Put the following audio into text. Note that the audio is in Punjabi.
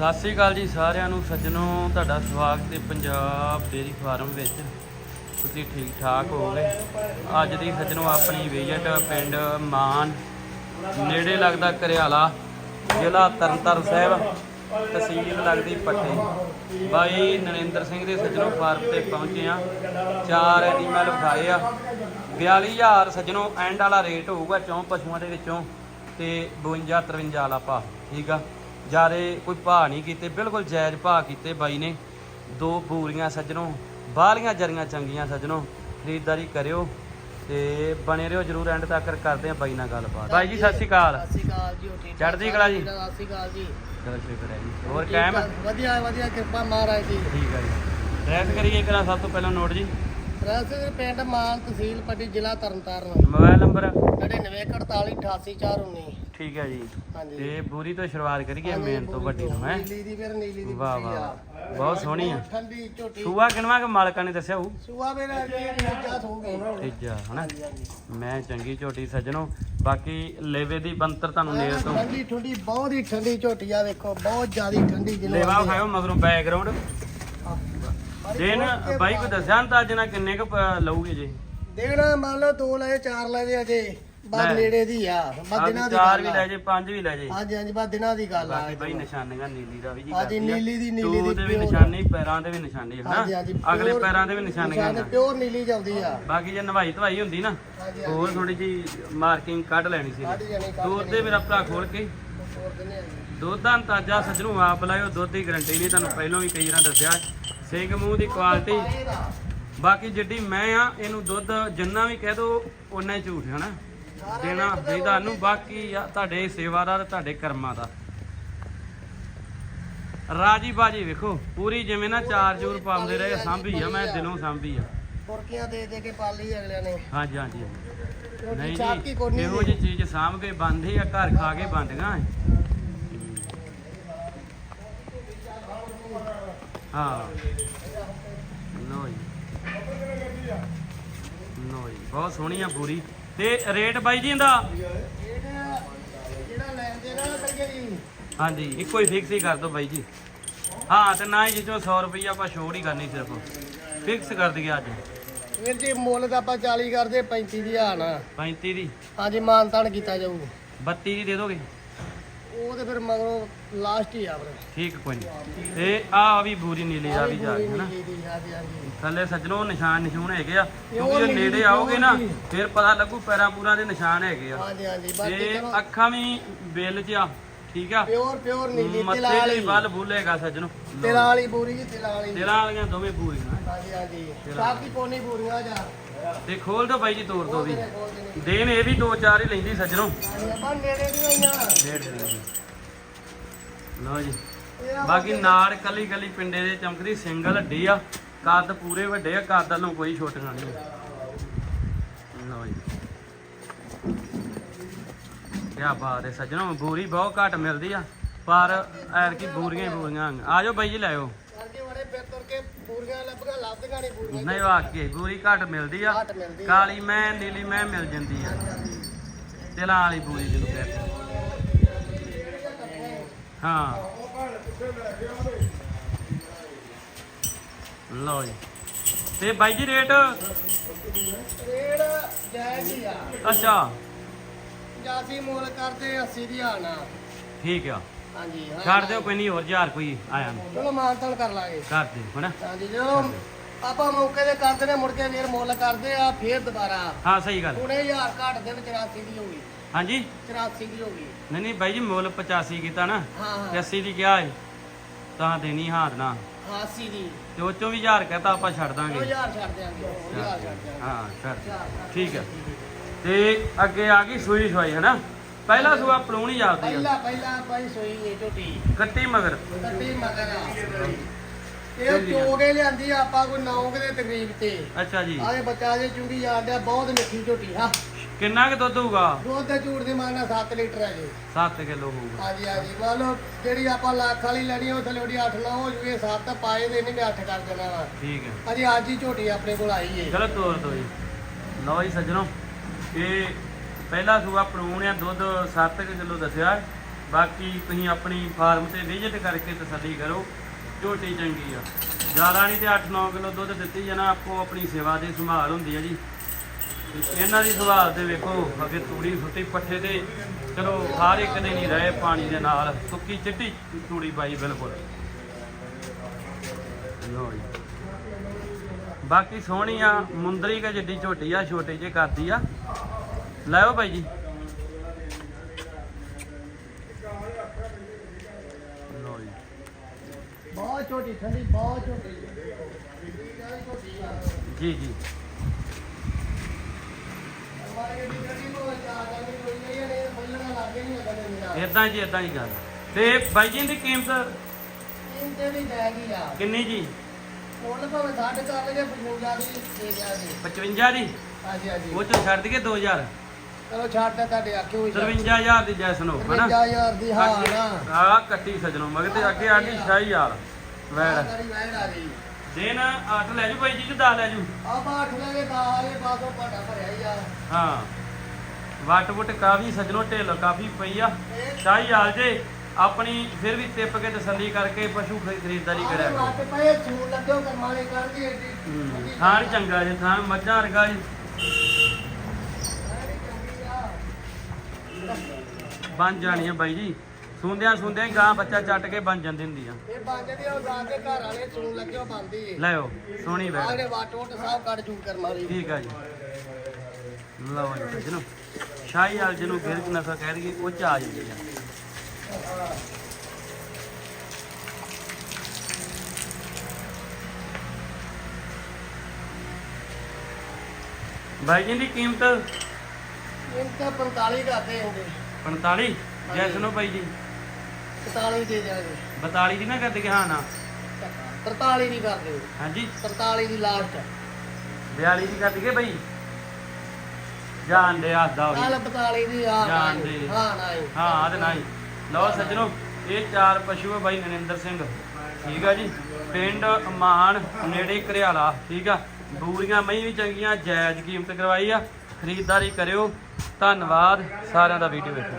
ਸਤਿ ਸ੍ਰੀ ਅਕਾਲ ਜੀ ਸਾਰਿਆਂ ਨੂੰ, ਸੱਜਣੋ, ਤੁਹਾਡਾ ਸਵਾਗਤ ਹੈ ਪੰਜਾਬ ਡੇਰੀ ਫਾਰਮ ਵਿੱਚ। ਤੁਸੀਂ ਠੀਕ ਠਾਕ ਹੋਵੋਗੇ? ਅੱਜ ਦੀ ਸੱਜਣੋ ਆਪਣੀ ਵਿਜ਼ਿਟ ਪਿੰਡ ਮਾਨ, ਨੇੜੇ ਲੱਗਦਾ ਕਰਿਆਲਾ, ਜ਼ਿਲ੍ਹਾ ਤਰਨਤਾਰਨ ਸਾਹਿਬ, ਤਹਿਸੀਲ ਲੱਗਦੀ ਪੱਟੀ ਬਾਈ ਨਰਿੰਦਰ ਸਿੰਘ ਦੇ ਸੱਜਣੋ ਫਾਰਮ ਤੇ ਪਹੁੰਚੇ ਆ ਚਾਰ ਐਨੀਮਲ ਵਿਖਾਏ ਆ। 42000 ਸੱਜਣੋ ਐਂਡ ਵਾਲਾ ਰੇਟ ਹੋਊਗਾ ਚੌਂ ਪਸ਼ੂਆਂ ਦੇ ਵਿੱਚੋਂ ਤੇ 52 53 ਵਾਲਾ ਪਾ ਠੀਕ ਆ? ਜਾਰੇ ਕੋਈ ਭਾਅ ਨਹੀਂ ਕੀਤੇ ਬਿਲਕੁਲ ਜਾਇਜ਼ ਭਾਅ ਕੀਤੇ ਬਾਈ ਨੇ। ਦੋ ਬੂਰੀਆਂ ਸੱਜਣੋ ਬਾਹਲੀਆਂ ਜਰੀਆਂ ਚੰਗੀਆਂ ਸੱਜਣੋ ਖਰੀਦਦਾਰੀ ਕਰਿਓ ਤੇ ਬਣੇ ਰਹੋ ਜਰੂਰ ਐਂਡ ਤੱਕ ਕਰਦੇ ਆ ਬਾਈ ਨਾਲ ਗੱਲਬਾਤ। ਬਾਈ ਜੀ ਸਤਿ ਸ਼੍ਰੀ ਅਕਾਲ। ਸਤਿ ਸ਼੍ਰੀ ਅਕਾਲ ਜੀ ਠੀਕ ਚੜ੍ਹਦੀ ਕਲਾ ਜੀ। ਸਤਿ ਸ਼੍ਰੀ ਅਕਾਲ ਜੀ। ਚਲੋ ਸ਼ੁਕਰ ਹੈ ਜੀ। ਹੋਰ ਕਾਇਮ ਵਧੀਆ ਵਧੀਆ ਕਿਰਪਾ ਮਹਾਰਾਜ ਦੀ। ਠੀਕ ਹੈ ਜੀ। ਟ੍ਰੈਫਿਕ ਕਰੀਏ ਕਰਾਂ ਸਭ ਤੋਂ ਪਹਿਲਾਂ ਨੋਟ ਜੀ। ਰੈਸ ਪਿੰਡ ਮਾਨ ਤਹਿਸੀਲ ਪੱਟੀ ਜ਼ਿਲ੍ਹਾ ਤਰਨਤਾਰਨ। Mobile number? 9948 ਠੀਕ ਹੈ ਜੀ। ਹਾਂਜੀ। ਤੇ ਬੂਰੀ ਤੋਂ ਸ਼ੁਰੂਆਤ ਕਰੀਏ ਮੇਨ ਤੋਂ ਵੱਡੀ ਨੂੰ ਹੈ? ਨੀਲੀ ਦੀ ਫਿਰ ਨੀਲੀ ਦੀ ਵਾਹ ਵਾਹ। ਬਹੁਤ ਸੋਹਣੀ ਆ। ਠੰਡੀ ਝੋਟੀ। ਸੂਆ ਕਿਨਵਾ ਕੇ ਮਾਲਕਾਂ ਨੇ ਦੱਸਿਆ ਹੋਊ ਸੂਆ ਮੇਰਾ ਜੀ ਨਿੱਜਾ ਸੂਗੀ ਤੀਜਾ ਹਨਾ? ਮੈਂ ਚੰਗੀ ਝੋਟੀ ਸੱਜਣੋ। ਬਾਕੀ ਲੇਵੇ ਦੀ ਬੰਤਰ ਤੁਹਾਨੂੰ ਨੇੜ ਤੋਂ। ਠੰਡੀ ਠੰਡੀ ਬਹੁਤ ਹੀ ਠੰਡੀ ਝੋਟੀ ਆ ਵੇਖੋ ਬਹੁਤ ਜ਼ਿਆਦੀ ਠੰਡੀ ਲੇਵਾ। ਖਾਓ ਮਗਰੋਂ ਬੈਕਗ੍ਰਾਉਂਡ ਦੇਨ ਬਾਈ ਕੋ ਦੱਸਿਆ ਤਾਂ ਅੱਜ ਨਾ ਕਿੰਨੇ ਕੁ ਲਊਗੇ ਜੀ? ਦੇਣਾ ਮੰਨ ਲਓ ਦੋ ਲਏ ਚਾਰ ਲਏ ਅਜੇ ਬਸ ਲੈ। ਨੇੜੇ ਦੀ ਆ ਬਸ ਦਿਨਾਂ ਦੀ ਚਾਰ ਗੱਲ ਵੀ ਆ। ਲੈ ਜੇ ਪੰਜ ਵੀ ਲੈ ਜੇ। ਹਾਂਜੀ ਹਾਂਜੀ ਬਸ ਦਿਨਾਂ ਦੀ ਗੱਲ ਆ ਬਾਕੀ ਬਾਈ ਨਿਸ਼ਾਨੀਆਂ ਨੀਲੀ ਦਾ ਵੀ ਜੀ ਹਾਂਜੀ, ਕਰਦੀ ਆ। ਨੀਲੀ ਦੀ- ਨੀਲੀ ਦੀ ਦੇ ਵੀ pure। ਨਿਸ਼ਾਨੀ ਪੈਰਾਂ ਦੇ ਵੀ ਨਿਸ਼ਾਨੀ ਹਨਾ? ਹਾਂਜੀ ਹਾਂਜੀ ਅਗਲੇ ਪੈਰਾਂ ਦੇ ਵੀ ਨਿਸ਼ਾਨੀਆਂ ਨੇ ਪਿਓਰ ਨੀਲੀ ਜਾਂਦੀ ਆ। ਬਾਕੀ ਜੇ ਨਵਾਈ ਧਵਾਈ ਹੁੰਦੀ ਨਾ ਹਾਂਜੀ ਹੋਰ ਥੋੜੀ ਜੀ ਮਾਰਕਿੰਗ ਕੱਢ ਲੈਣੀ ਸੀ। ਕੱਢ ਜਾਣੀ ਕੱਢ ਦੁੱਧ ਦੇ ਮੇਰਾ ਭਰਾ ਖੋਲ ਕੇ। ਹੋਰ ਦਿਨੇ ਆ ਜੀ। ਦੁੱਧ ਦਾ ਅੰਦਾਜ਼ਾ ਸੱਜਣੂ ਆਪ ਲਾਇਓ ਦੁੱਧ ਦੀ ਗਰੰਟੀ ਨਹੀਂ ਤੁਹਾਨੂੰ ਪਹਿਲਾਂ ਵੀ ਕਈ ਵਾਰ ਦੱਸਿਆ। ਸਿੰਘ ਮੂੰਹ ਦੀ ਕੁਆਲਿਟੀ ਬਾਕੀ ਜਿੱਡੀ ਮੈਂ ਆ ਇਹਨੂੰ ਦੁੱਧ ਜਿੰਨਾ ਵੀ ਕਹਿ ਦੋ ਓਨਾ ਹੀ ਝੂਠ ਹਨਾ ਦੇਣਾ ਚਾਹੀਦਾ ਨੂੰ ਬਾਕੀ ਤੁਹਾਡੇ ਸੇਵਾ ਦਾ ਤੇ ਤੁਹਾਡੇ ਕਰਮਾਂ ਦਾ। ਰਾਜੀ ਬਾਜੀ ਵੇਖੋ ਪੂਰੀ ਜਿਵੇਂ ਨਾ ਚਾਰ ਜੂਰ ਪਾਉਂਦੇ ਰਹੇ ਸਾਂਭੀ ਆ ਮੈਂ ਦਿਲੋਂ ਸਾਂਭੀ ਆ। ਫੁਰਕੀਆਂ ਦੇ ਦੇ ਕੇ ਪਾਲੀ ਅਗਲਿਆਂ ਨੇ। ਹਾਂਜੀ ਹਾਂਜੀ ਨਹੀਂ ਜੀ ਇਹੋ ਜੀ ਚੀਜ਼ ਸਾਂਭ ਕੇ ਬੰਦੇ ਆ ਘਰ ਖਾ ਕੇ ਬੰਦੀਆਂ ਹਾਂ। ਲੋ ਜੀ ਲੋ ਜੀ ਬਹੁਤ ਸੋਹਣੀ ਆ ਪੂਰੀ। ਤੇ ਰੇਟ ਬਾਈ ਜੀ ਇਹਦਾ? ਜਿਹੜਾ ਜੀ ਹਾਂਜੀ ਇੱਕੋ ਹੀ ਫਿਕਸ ਹੀ ਕਰ ਦੋ ਬਾਈ ਜੀ। ਹਾਂ ਤੇ ਨਾ ਹੀ ਜਿੱਚੋਂ 100 ਰੁਪਈਆ ਆਪਾਂ ਛੋੜ ਹੀ ਕਰਨੀ ਸਿਰਫ। ਫਿਕਸ ਕਰ ਦਈਏ ਅੱਜ। ਵੀਰ ਜੀ ਮੁੱਲ ਤਾਂ ਆਪਾਂ 40 ਕਰਦੇ 35 ਦੀ ਆ ਨਾ 35 ਦੀ। ਹਾਂਜੀ ਮਾਨਤਾਨ ਕੀਤਾ ਜਾਊ। 32 ਦੀ ਦੇ ਦੋਗੇ? ਉਹ ਤੇ ਫਿਰ ਮਗਰੋਂ ਲਾਸਟ ਹੀ ਆ ਫਿਰ। ਠੀਕ ਕੋਈ ਨਹੀਂ ਤੇ ਆ ਵੀ ਬੂਰੀ ਨੀਲੀ ਦਾ ਵੀ ਜਾ ਰਹੀ ਹੈ ਨਾ। ਨੀਲੀ ਦੀ, ਹਾਂਜੀ ਹਾਂਜੀ ਥੱਲੇ ਸੱਜਣੋਂ ਨਿਸ਼ਾਨ ਨਿਸ਼ੂਨ ਹੈਗੇ ਆ। ਕਿਉਂਕਿ ਜੇ ਨੇੜੇ ਆਓਗੇ ਨਾ। ਫਿਰ ਪਤਾ ਲੱਗੂ ਪੈਰਾਂ ਪੂਰਾਂ ਦੇ ਨਿਸ਼ਾਨ ਹੈਗੇ ਆ। ਹਾਂਜੀ ਹਾਂਜੀ। ਬਾਕੀ ਤੇ ਚਲੋ। ਅੱਖਾਂ ਵੀ ਬਿੱਲ 'ਚ ਆ। ਠੀਕ ਆ? ਪਿਓਰ ਪਿਓਰ ਨੀਲੀ ਮੱਥੇ ਤਿਲਾ ਤੇ ਵਾਲੀ। ਵੱਲ ਬੁੱਲੇਗਾ ਸੱਜਣੋ। ਤਿਲਾ ਵਾਲੀ ਪੂਰੀ ਜੀ ਤਿਲਾ ਵਾਲੀ। ਤੇਰਾ ਵਾਲੀਆਂ ਦੋਵੇਂ ਪੂਰੀਆਂ ਹਾਂਜੀ ਹਾਂਜੀ। ਸਾਕੀ ਕੋਨੀ ਪੂਰੀਆਂ ਜਾ। ਤੇ ਖੋਲ ਦੋ ਬਾਈ ਜੀ ਤੋੜ ਦੋ ਵੀ। ਦੇ। ਦੇਣ ਇਹ ਵੀ ਦੋ ਚਾਰ ਹੀ ਲੈਂਦੀ ਸੱਜਣੋ। ਆਪਾਂ ਨੇੜੇ ਦੀਆਂ ਹੋਈਆਂ ਡੇਢ ਦੇ ਲਓ ਜੀ। ਬਾਕੀ ਨਾੜ ਕੱਲੀ ਕੱਲੀ ਪਿੰਡੇ ਦੇ ਚਮਕਦੀ ਸਿੰਗਲ ਹੱਡੀ ਆ। ਕੱਦ ਪੂਰੇ ਵੱਡੇ ਆ ਕੱਦ ਵੱਲੋਂ ਕੋਈ ਛੋਟੀਆਂ ਨਹੀਂ ਜੀ ਕਿਆ ਬਾਤ ਹੈ ਸੱਜਣੋ ਬੂਰੀ ਬਹੁਤ ਘੱਟ ਮਿਲਦੀ ਆ ਪਰ ਐਰ ਕੀ ਬੂਰੀਆਂ ਹੀ ਬੂਰੀਆਂ ਆ ਜਾਓ ਬਾਈ ਜੀ ਲੈ ਆਓ। ਨਹੀਂ ਵਾਕਈ ਬੂਰੀ ਘੱਟ ਮਿਲਦੀ ਆ। ਕਾਲੀ ਮੈਂ ਨੀਲੀ ਮੈਂ ਮਿਲ ਜਾਂਦੀ ਆ। ਤਿਲਾਂ ਵਾਲੀ ਬੂਰੀ ਜਿਹਨੂੰ ਕਹਿੰਦੇ ਹਾਂ। ਲਓ ਜੀ। ਤੇ ਬਾਈ ਜੀ ਰੇਟ? ਰੇਡ ਜਾਇਜ਼ ਹੀ ਆ। ਅੱਛਾ। 85 ਮੁੱਲ ਕਰਦੇ 80 ਦੀ ਆਣਾ ਠੀਕ ਆ। ਹਾਂਜੀ ਹਾਂ। ਛੱਡ ਦਿਓ ਕੋਈ ਨਹੀਂ ਹੋਰ ਹਜ਼ਾਰ ਕੋਈ ਆਇਆ ਨਾ। ਚਲੋ ਮਾਨਤਾਨ ਕਰ ਲਾਂਗੇ। ਕਰ ਦਿਓ ਹਨਾ? ਹਾਂਜੀ ਜਦੋਂ ਆਪਾਂ ਮੌਕੇ ਤੇ ਕਰਦੇ ਨੇ ਮੁੜ ਕੇ ਫੇਰ ਮੁੱਲ ਕਰਦੇ ਆ ਫੇਰ ਦੁਬਾਰਾ। ਹਾਂ ਸਹੀ ਗੱਲ। ਹੁਣੇ ਹਜ਼ਾਰ ਘੱਟ ਦੇ ਵਿੱਚ 84 ਦੀ ਹੋ ਗਈ। ਹਾਂਜੀ? 84 ਦੀ ਹੋ ਗਈ। ਨਹੀਂ ਨਹੀਂ ਬਾਈ ਜੀ ਮੁੱਲ 85 ਕੀਤਾ ਨਾ ਹਾਂ ਤੇ ਹਾਂ 80 ਦੀ ਕਿਹਾ ਹੈ ਤਾਂ ਦੇਣੀ ਹਾਰ ਨਾ। 80 ਦੀ। ਤੇ ਉਹ ਚੋਂ ਵੀ ਹਜ਼ਾਰ ਕਹਤਾ ਆਪਾਂ ਛੱਡ ਦਾਂਗੇ। ਹਜ਼ਾਰ ਛੱਡ ਦਿਆਂਗੇ। ਛੱਡ ਦਿਆਂਗੇ। ਹਾਂ ਛੱਡ। ਠੀਕ ਹੈ ਤੇ ਅੱਗੇ ਆ ਗਈ ਸੂਈ ਸਵਾਈ ਹੈ ਨਾ ਪਹਿਲਾ ਸੂਆ ਪਲੂਣੀ ਜਾਂਦੀ ਆ। ਪਹਿਲਾ ਪਹਿਲਾ ਪਾਈ ਸੋਈ ਇਹ ਝੋਟੀ ਕੱਟੀ ਮਗਰ। ਕੱਟੀ ਮਗਰ ਆ। ਇਹ ਚੋਗੇ ਲਿਆਂਦੀ ਆ ਆਪਾਂ ਕੋਈ 9 ਦੇ ਤਕਰੀਬ ਤੇ। ਅੱਛਾ ਜੀ। ਆਏ ਬੱਚਾ ਜੇ ਚੁੰਗੀ ਜਾਂਦਿਆ ਬਹੁਤ ਮਿੱਠੀ ਝੋਟੀ ਹਾਂ ਕਿੰਨਾ ਕੁ ਦੁੱਧ ਹੋਊਗਾ? ਦੁੱਧ ਦੇ ਝੂੜ ਦੀ ਮਾਨਾ 7 ਲੀਟਰ ਹੈ ਜੀ 7 ਕਿਲੋ ਹੋਊਗਾ। ਹਾਂਜੀ ਹਾਂਜੀ। ਲਓ ਜਿਹੜੀ ਆਪਾਂ ਲੱਖ ਵਾਲੀ ਲੈਣੀ ਉਹ ਥੱਲੇ ਉਹਦੀ 8 9 ਹੋ ਜੂਏ 7 ਪਾਏ ਦੇ ਨਹੀਂ ਮੈਂ 8 ਕਰ ਦੇਣਾ ਵਾ। ਠੀਕ ਹੈ। ਅਜੇ ਅੱਜ ਹੀ ਝੋਟੀ ਆਪਣੇ ਕੋਲ ਆਈ ਏ। ਚਲੋ ਤੋਰ ਦੋ ਜੀ। ਲਓ ਜੀ ਸੱਜਣੋ। ਇਹ ਪਹਿਲਾ ਸੂਆ ਪਲੂਣ ਆ ਦੁੱਧ 7 ਕਿਲੋ ਦੱਸਿਆ। ਬਾਕੀ ਤੁਸੀਂ ਆਪਣੀ ਫਾਰਮ ਤੇ ਵਿਜ਼ਿਟ ਕਰਕੇ ਤਸੱਲੀ ਕਰੋ। ਝੋਟੀ ਚੰਗੀ ਆ। ਜ਼ਿਆਦਾ ਨਹੀਂ ਤੇ 8-9 ਕਿਲੋ ਦੁੱਧ ਦਿੱਤੀ ਜਾਣਾ, ਆਪੋ ਆਪਣੀ ਸੇਵਾ ਦੀ ਸੰਭਾਲ ਹੁੰਦੀ ਆ ਜੀ। ਇਹਨਾਂ ਦੀ ਸੰਭਾਲ ਤੇ ਵੇਖੋ, ਅੱਗੇ ਤੂੜੀ ਸੁੱਟੀ ਪੱਠੇ ਤੇ ਚਲੋ ਹਰ ਇੱਕ ਦੇ ਨਹੀਂ ਰਹੇ ਪਾਣੀ ਦੇ ਨਾਲ, ਸੁੱਕੀ ਚਿੱਟੀ ਤੂੜੀ ਪਾਈ ਬਿਲਕੁਲ। ਲਓ ਜੀ। ਬਾਕੀ ਸੋਹਣੀ ਆ ਮੁੰਦਰੀ ਕਾ ਜਿੱਡੀ ਝੋਟੀ ਆ ਛੋਟੀ ਜੇ ਕਰਦੀ ਆ। ਲੈਓ ਭਾਈ ਜੀ। ਲਓ ਜੀ। ਬਹੁਤ ਛੋਟੀ ਠੰਡੀ ਬਹੁਤ ਛੋਟੀ। ਜੀ ਜੀ। ਇਦਾਂ ਜੀ ਇਦਾਂ ਹੀ ਗੱਲ ਤੇ ਬਾਈ ਜੀ ਦੀ ਕੀਮਤ ਇਹ ਤੇ ਵੀ ਬੈਗ ਹੀ ਆ। ਕਿੰਨੀ ਜੀ? ਮੁੱਲ ਭਾਵੇਂ ਛੱਡ ਕਰ ਲਗੇ 55 ਦੀ ਦੇ ਗਿਆ ਜੀ 55 ਦੀ ਹਾਂਜੀ ਹਾਂਜੀ। ਉਹ ਚੋਂ ਛੱਡ ਦਈਏ 2000 ਚਲੋ ਛੱਡ ਤਾਂ ਤੁਹਾਡੇ ਆਖੇ ਹੋਈ 53000 ਦੀ ਜੈਸਨ ਹੋ ਹਨਾ? 55000 ਦੀ ਹਾਂ ਨਾ ਆ ਕੱਟੀ ਸਜਣੋ ਮਗਰ ਤੇ ਅੱਗੇ ਆਡੀ ਸ਼ਾਹੀ ਯਾਰ ਵੈੜ। ਆ ਗਈ। ਦਿਨ 8 ਲੈ ਜੂ ਬਾਈ ਜੀ ਕਿ 10 ਲੈ ਜੂ ਆ ਬਾਠ ਲਗੇ ਦਾ ਆਲੇ ਬਾਸੋਂ ਪਾਟਾ ਭਰਿਆ ਹੀ ਆ। ਹਾਂ। ਵਟ ਵਟ ਕਾਫੀ ਸਜਣੋ ਢਿੱਲ ਕਾਫੀ ਪਈ ਆ। ਸ਼ਾਹੀ ਹਾਲ ਜੇ। ਆਪਣੀ ਫਿਰ ਵੀ ਟਿੱਪ ਕੇ ਤਸੱਲੀ ਕਰਕੇ ਪਸ਼ੂ ਖਰੀ- ਖਰੀਦਦਾਰੀ ਕਰਿਆ ਕਰੋ ਪਏ ਲੱਗਿਓ ਕਰਮਾਲੇ ਏਡੀ। ਥਾਣ ਚੰਗਾ ਜੇ ਥਾਣ ਮੱਝਾਂ ਵਰਗਾ ਜੀ। ਆ। ਬਣ ਜਾਣੀਆਂ ਬਾਈ ਜੀ। ਸੁੰਦਿਆਂ ਸੁੰਦਿਆਂ ਹੀ ਗਾਂ ਬੱਚਾ ਚੱਟ ਕੇ ਬਣ ਜਾਂਦੀ ਹੁੰਦੀ ਆ। ਇਹ ਬੰਜਦੀ ਆ ਜਾ ਕੇ ਘਰ ਵਾਲੇ ਸੂਣ ਲੱਗਿਓ ਬੰਦੀ ਏ। ਲੈਓ ਸੋਹਣੀ ਆ ਵੈੜ ਜਿਹੜੇ ਵਾਟ ਵਟ ਸਾਹਿਬ ਕੱਢ ਚੂਕ ਕਰਮਾਲੀ ਠੀਕ ਆ ਜੀ। ਲਓ ਜੀ ਸੱਜਣੋ ਸ਼ਾਹੀ ਹਾਲ ਜਿਹਨੂੰ ਫਿਰ ਨਸਲ ਕਹਿ ਦਈਏ ਉਹ ਚ ਆ ਜਾਂਦੀ ਆ। ਬਾਈ ਜੀ ਦੀ ਕੀਮਤ ਇਹ ਤਾਂ 45 ਕਰਦੇ ਹੁੰਦੇ 45 ਜੈ ਸੁਣੋ ਬਾਈ ਜੀ। 43 ਦੇ ਦਿਆਂਗੇ 42 ਦੀ ਨਾ ਕਰ ਦਈਏ ਹਾਂ ਨਾ। 43 ਦੀ ਕਰਦੇ ਹਾਂਜੀ। 43 ਦੀ ਲਾਸਟ 42 ਦੀ ਕਰ ਦਈਏ ਬਾਈ। ਜਾਣ ਦੇ ਆਦਾ ਹੋਈ 42 ਦੀ ਆ। ਜਾਣ ਨਾ ਦੇ। ਹੀ। ਹਾਂ ਨਹੀਂ ਹਾਂ ਆਦ ਨਹੀਂ ਲਓ ਸੱਜਣੋ, ਇਹ ਚਾਰ ਪਸ਼ੂ ਆ ਬਾਈ ਨਰਿੰਦਰ ਸਿੰਘ। ਠੀਕ ਆ ਜੀ? ਪਿੰਡ ਮਾਨ, ਨੇੜੇ ਘਰਿਆਲਾ, ਠੀਕ ਆ? ਬੂਰੀਆਂ ਮਹੀਂ ਵੀ ਚੰਗੀਆਂ, ਜਾਇਜ਼ ਕੀਮਤ ਕਰਵਾਈ ਆ। ਖਰੀਦਦਾਰੀ ਕਰਿਓ। ਧੰਨਵਾਦ ਸਾਰਿਆਂ ਦਾ ਵੀਡੀਓ ਵੇਖੋ